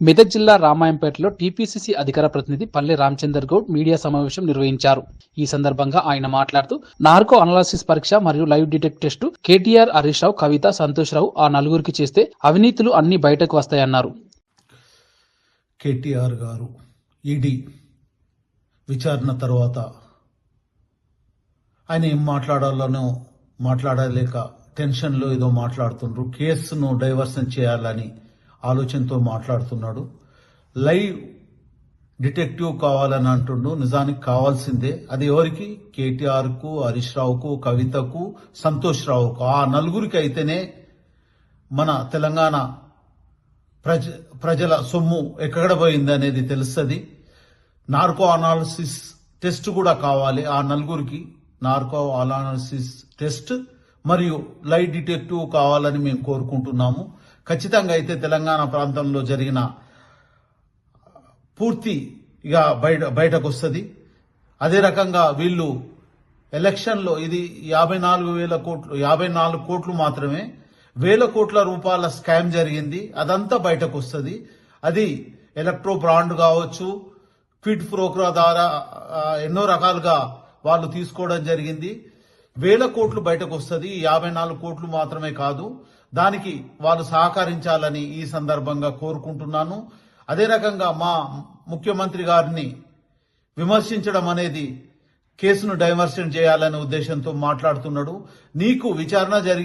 మెదక్ జిల్లా రామాయంపేటలో టీపీసీసీ అధికార ప్రతినిధి పల్లె రామచందర్ గౌడ్ మీడియా సమావేశం నిర్వహించారు. ఈ సందర్భంగా ఆయన మాట్లాడుతూ నార్కో అనాలసిస్ పరీక్ష మరియు live detect test KTR Harish Rao Kavitha Santosh Rao ఆ నలుగురికి చేస్తే అవినీతులు అన్ని బయటకు వస్తాయన్నారు. కేటీఆర్ గారు ఈడీ విచారణ తర్వాత ఆయన ఏం మాట్లాడాలనో మాట్లాడలేక టెన్షన్లో ఏదో మాట్లాడుతుండ్రు. కేసును డైవర్షన్ చేయాలని ఆలోచనతో మాట్లాడుతున్నాడు. లైవ్ డిటెక్టివ్ కావాలని అంటుండు. నిజానికి కావాల్సిందే. అది ఎవరికి? కేటీఆర్కు హరీష్ రావుకు కవితకు సంతోష్ రావుకు. ఆ నలుగురికి అయితేనే మన తెలంగాణ ప్రజ ప్రజల సొమ్ము ఎక్కడ పోయింది అనేది తెలుస్తుంది. నార్కో అనాలిసిస్ టెస్ట్ కూడా కావాలి. ఆ నలుగురికి నార్కో అనాలిసిస్ టెస్ట్ మరియు లైట్ డిటెక్టివ్ కావాలని మేము కోరుకుంటున్నాము. ఖచ్చితంగా అయితే తెలంగాణ ప్రాంతంలో జరిగిన పూర్తి ఇక బయట బయటకు వస్తుంది అదే రకంగా వీళ్ళు ఎలక్షన్లో ఇది యాభై నాలుగు వేల కోట్లు యాభై నాలుగు కోట్లు మాత్రమే వేల కోట్ల రూపాయల స్కామ్ జరిగింది. అదంతా బయటకు వస్తుంది అది ఎలక్ట్రో బ్రాండ్ కావచ్చు క్విడ్ ప్రోక్రా ద్వారా ఎన్నో రకాలుగా వాళ్ళు తీసుకోవడం జరిగింది. వేల కోట్లు బయటకు వస్తుంది యాభై నాలుగు కోట్లు మాత్రమే కాదు దానికి వారు సహకరించాలని ఈ సందర్భంగా కోరుకుంటున్నాను. అదే రకంగా మా ముఖ్యమంత్రి గారిని విమర్శించడం అనేది కేసును డైవర్షన్ చేయాలనే ఉద్దేశంతో మాట్లాడుతున్నాడు. నీకు విచారణ జరిగి